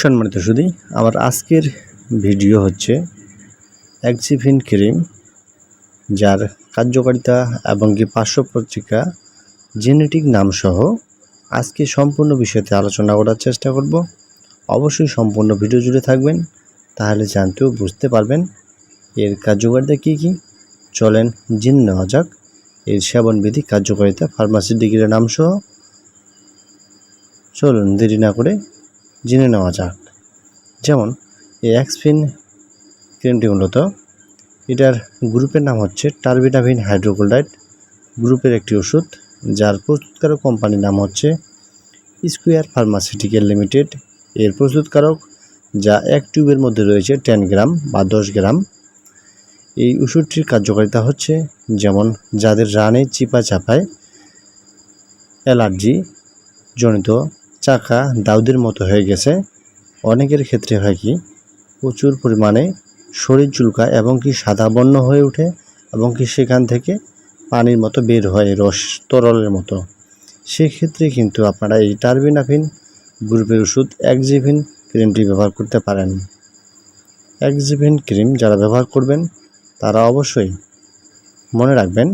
সম্মানিত সুদী আমার আজকের ভিডিও হচ্ছে অ্যাক্সিফিন ক্রিম, যার কার্যকারিতা এবং কি পার্শ্ব পত্রিকা জেনেটিক নামসহ আজকে সম্পূর্ণ বিষয়তে আলোচনা করার চেষ্টা করব। অবশ্যই সম্পূর্ণ ভিডিও জুড়ে থাকবেন, তাহলে জানতেও বুঝতে পারবেন এর কার্যকারিতা কী কী। চলেন জেনে নেওয়া যাক এর সেবনবিধি, কার্যকারিতা ফার্মাসি ডিগ্রির নামসহ। চলুন দেরি না করে জেনে নেওয়া যাক। যেমন, এই অ্যাক্সফিন ক্রিমটি মূলত, এটার গ্রুপের নাম হচ্ছে টার্বিটাভিন হাইড্রোক্লোরাইড গ্রুপের একটি ওষুধ, যার প্রস্তুতকারক কোম্পানির নাম হচ্ছে স্কোয়ার ফার্মাসিউটিক্যাল লিমিটেড। এর প্রস্তুতকারক, যা এক টিউবের মধ্যে রয়েছে টেন গ্রাম বা দশ গ্রাম। এই ওষুধটির কার্যকারিতা হচ্ছে, যেমন, যাদের রানে চিপা চাপায় অ্যালার্জি, জনিত চাকা দাউদের মতো হয়ে গেছে। অনেকের ক্ষেত্রে হয় কি, প্রচুর পরিমাণে শরীর চুলকায় এবং কি সাদা বর্ণ হয়ে ওঠে এবং কি সেখান থেকে পানির মতো বের হয়, রস তরলের মতো। সেক্ষেত্রে কিন্তু আপনারা এই টার্বিনাফিন, গ্রুপের ওষুধ, একজিভিন ক্রিমটি ব্যবহার করতে পারেন। একজিভিন ক্রিম যারা ব্যবহার করবেন, তারা অবশ্যই মনে রাখবেন,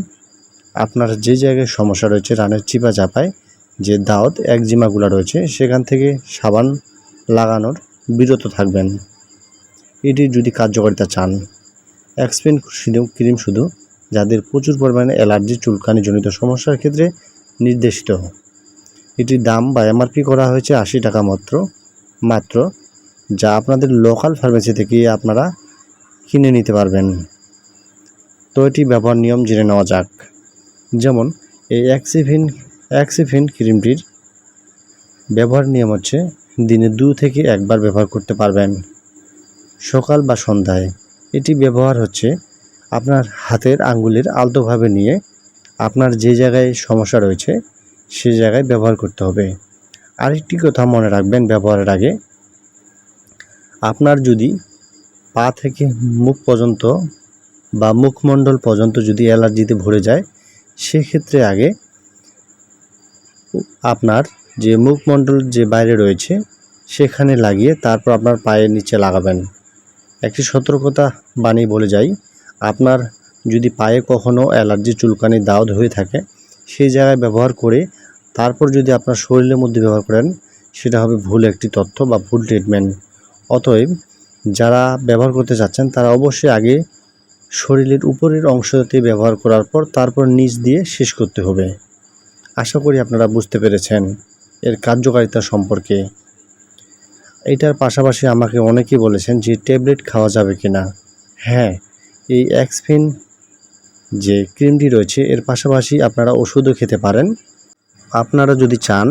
আপনার যে জায়গায় সমস্যা রয়েছে, রানের চিপা চাপায় যে দাওয়াত একজিমাগুলো রয়েছে, সেখান থেকে সাবান লাগানোর বিরত থাকবেন। এটি যদি কার্যকারিতা চান এক্সপেন শুধু, ক্রিম শুধু, যাদের প্রচুর পরিমাণে অ্যালার্জি, চুলকানিজনিত সমস্যার ক্ষেত্রে নির্দেশিত। এটির দাম বা এমআরপি করা হয়েছে আশি টাকা মাত্র মাত্র, যা আপনাদের লোকাল ফার্মেসি থেকে আপনারা কিনে নিতে পারবেন। তো এটি ব্যবহার নিয়ম জেনে নেওয়া যাক। যেমন, এই অ্যাক্সিভিন অ্যাক্সিফিন ক্রিমটির ব্যবহার নিয়ম হচ্ছে দিনে দু থেকে একবার ব্যবহার করতে পারবেন। সকাল বা সন্ধ্যায়। এটি ব্যবহার হচ্ছে আপনার হাতের আঙ্গুলের আলতোভাবে নিয়ে আপনার যে জায়গায় সমস্যা রয়েছে সে জায়গায় ব্যবহার করতে হবে। আরেকটি কথা মনে রাখবেন ব্যবহারের আগে, আপনার যদি পা থেকে মুখ পর্যন্ত বা মুখমণ্ডল পর্যন্ত যদি অ্যালার্জিতে ভরে যায়, সেক্ষেত্রে আগে আপনার যে মুখমণ্ডল যে বাইরে রয়েছে, সেখানে লাগিয়ে তারপর আপনার পায়ের নিচে লাগাবেন। একটি সতর্কতা বাণী বলে যাই, আপনার যদি পায়ে কখনও অ্যালার্জি চুলকানি দাউদ হয়ে থাকে, সেই জায়গায় ব্যবহার করে তারপর যদি আপনার শরীরের মধ্যে ব্যবহার করেন, সেটা হবে ভুল একটি তথ্য বা ভুল ট্রিটমেন্ট অতএব যারা ব্যবহার করতে চাচ্ছেন, তারা অবশ্যই আগে শরীরের উপরের অংশতে ব্যবহার করার পর তারপর নিচ দিয়ে শেষ করতে হবে। আশা করি আপনারা বুঝতে পেরেছেন এর কার্যকারিতা সম্পর্কে। এটার পাশাপাশি আমাকে অনেকেই বলেছেন যে ট্যাবলেট খাওয়া যাবে কি না? হ্যাঁ এই অ্যাক্সফিন যে ক্রিমটি রয়েছে, এর পাশাপাশি আপনারা ওষুধও খেতে পারেন। আপনারা যদি চান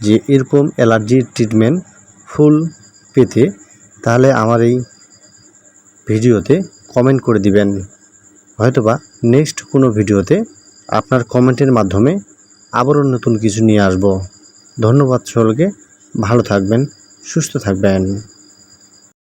যে, এরকম অ্যালার্জির ট্রিটমেন্ট ফুল পেতে, তাহলে আমার এই ভিডিওতে কমেন্ট করে দিবেন। হয়তোবা নেক্সট কোনো ভিডিওতে আপনার কমেন্টের মাধ্যমে আবারও নতুন কিছু নিয়ে আসব। ধন্যবাদ সকলকে। ভালো থাকবেন সুস্থ থাকবেন।